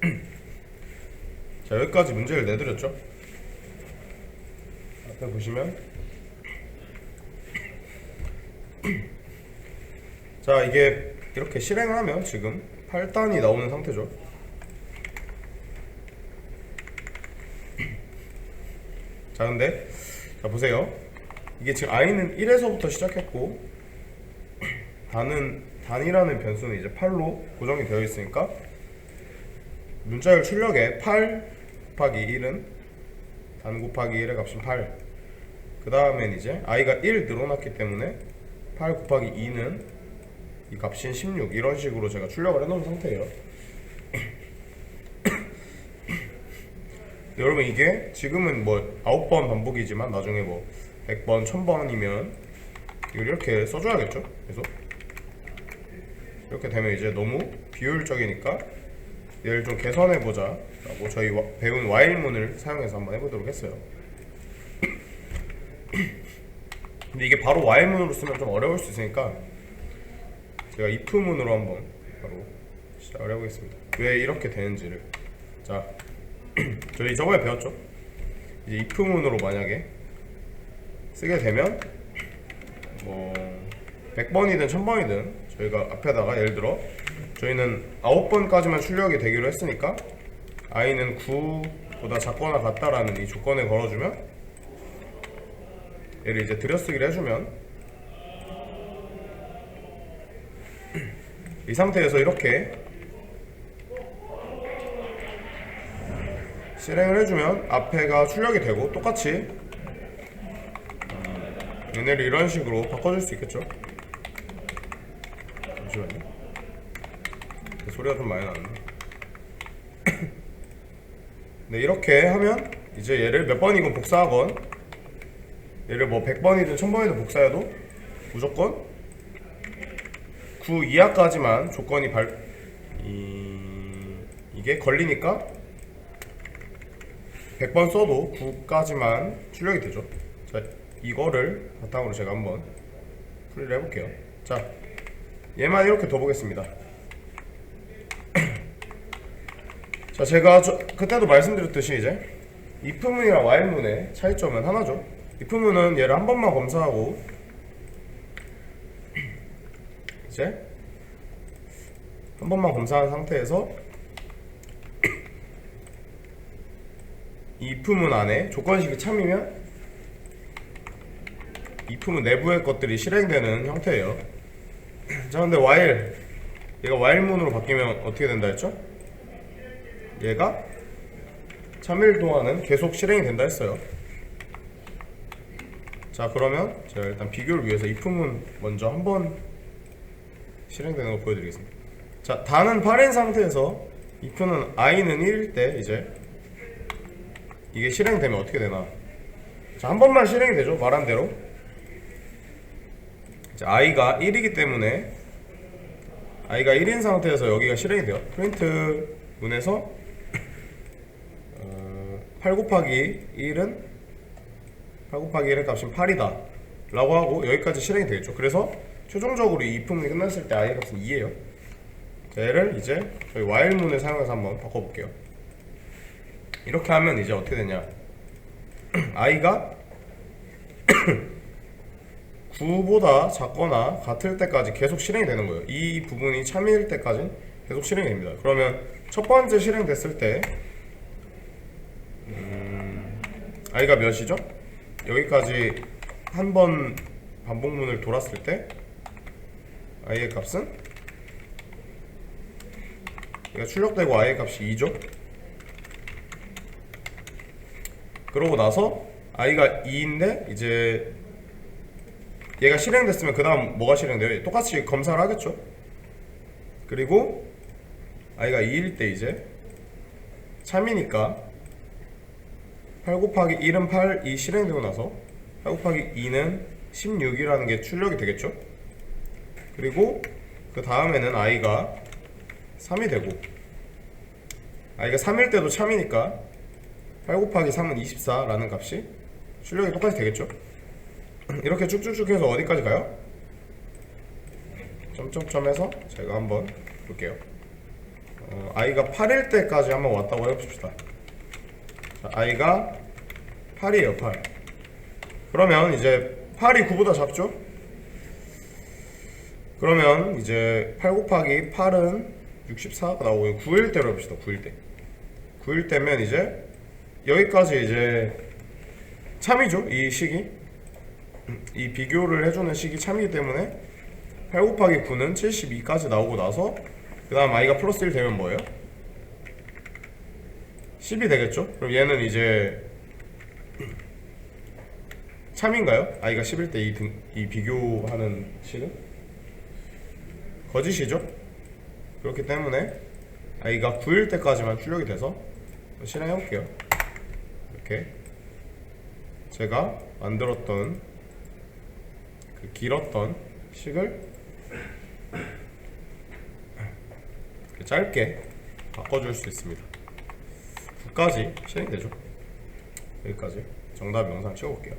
자 여기까지 문제를 내드렸죠? 앞에 보시면. 자 이게 이렇게 실행을 하면 지금 8단이 나오는 상태죠. 자 근데 자 보세요. 이게 지금 i는 1에서부터 시작했고 단은 단이라는 변수는 이제 8로 고정이 되어 있으니까 문자열 출력에 8 곱하기 1은 단 곱하기 1의 값인 8. 그 다음엔 이제 i가 1 늘어났기 때문에 8 곱하기 2는 이 값인 16 이런 식으로 제가 출력을 해놓은 상태예요. 여러분 이게 지금은 뭐 9번 반복이지만 나중에 뭐 100번, 1000번이면 이걸 이렇게 써줘야겠죠? 계속 이렇게 되면 이제 너무 비효율적이니까 얘를 좀 개선해 보자. 라고 저희 와- 배운 와일문을 사용해서 한번 해보도록 했어요. 근데 이게 바로 와일문으로 쓰면 좀 어려울 수 있으니까 제가 if문으로 한번 바로 시작을 해보겠습니다. 왜 이렇게 되는지를. 자 저희 저번에 배웠죠? 이제 if문으로 만약에 쓰게 되면 뭐 100번이든 1000번이든 저희가 앞에다가 예를 들어 저희는 9번까지만 출력이 되기로 했으니까 i는 9보다 작거나 같다라는 이 조건을 걸어주면 얘를 이제 들여쓰기를 해주면 이 상태에서 이렇게 실행을 해주면 앞에가 출력이 되고 똑같이 음, 얘네를 이런 식으로 바꿔줄 수 있겠죠? 잠시만요 소리가 좀 많이 나는데. 네 이렇게 하면 이제 얘를 몇 번이건 복사하건 얘를 뭐 100번이든 1000번이든 복사해도 무조건 9 이하까지만 조건이 발 이... 이게 걸리니까 100번 써도 9까지만 출력이 되죠. 자 이거를 바탕으로 제가 한번 풀이를 해볼게요. 자 얘만 이렇게 둬 보겠습니다 자 제가 저, 그때도 말씀드렸듯이 이제 if문이랑 while문의 차이점은 하나죠 if문은 얘를 한 번만 검사하고 이제 한 번만 검사한 상태에서 이 if문 안에 조건식이 참이면 if문 내부의 것들이 실행되는 형태예요 자 근데 while 얘가 while문으로 바뀌면 어떻게 된다 했죠? 얘가 참일 동안은 계속 실행이 된다 했어요. 자 그러면 제가 일단 비교를 위해서 if문 먼저 한번 실행되는 거 보여드리겠습니다. 자 단은 8인 상태에서 if는 i는 1일 때 이제 이게 실행되면 어떻게 되나? 자 한 번만 실행이 되죠 말한 대로. 자 i가 1이기 때문에 i가 1인 상태에서 여기가 실행이 돼요. 프린트 문에서 8 곱하기 1은 8 곱하기 1의 값인 8이다 라고 하고 여기까지 실행이 되겠죠. 그래서 최종적으로 이 if문이 끝났을 때 i의 값은 2예요. 자, 얘를 이제 저희 while문을 사용해서 한번 바꿔볼게요. 이렇게 하면 이제 어떻게 되냐? i가 9보다 작거나 같을 때까지 계속 실행이 되는 거예요. 이 부분이 참일 때까지 계속 실행이 됩니다. 그러면 첫 번째 실행됐을 때 i가 몇이죠? 여기까지 한 번 반복문을 돌았을 때 i의 값은 얘가 출력되고 i의 값이 2죠? 그러고 나서 i가 2인데 이제 얘가 실행됐으면 그 다음 뭐가 실행돼요? 똑같이 검사를 하겠죠? 그리고 i가 2일 때 이제 참이니까 8 곱하기 1은 8, 2 실행되고 나서 8 곱하기 2는 16이라는 게 출력이 되겠죠? 그리고 그 다음에는 i가 3이 되고 i가 3일 때도 참이니까 8 곱하기 3은 24라는 값이 출력이 똑같이 되겠죠? 이렇게 쭉쭉쭉 해서 어디까지 가요? 점점점에서 제가 한번 볼게요. 어, 어, i가 8일 때까지 한번 왔다고 해봅시다. 자, i가 8이에요, 8. 그러면 이제 8이 9보다 작죠? 그러면 이제 8 곱하기 8은 64가 나오고 9일 때로 해봅시다. 9일 때. 9일 때면 이제 여기까지 이제 참이죠. 이 식이. 이 비교를 해주는 식이 참이기 때문에 8 곱하기 9는 72까지 나오고 나서 그 다음 i가 플러스 1 되면 뭐예요? 10이 되겠죠? 그럼 얘는 이제 참인가요? i가 11대 이, 등, 이 비교하는 식은? 거짓이죠? 그렇기 때문에 i가 9일 때까지만 출력이 돼서 실행해 볼게요 이렇게 제가 만들었던 그 길었던 식을 짧게 바꿔줄 수 있습니다 9 까지 실행되죠. 여기까지 정답 영상 찍어볼게요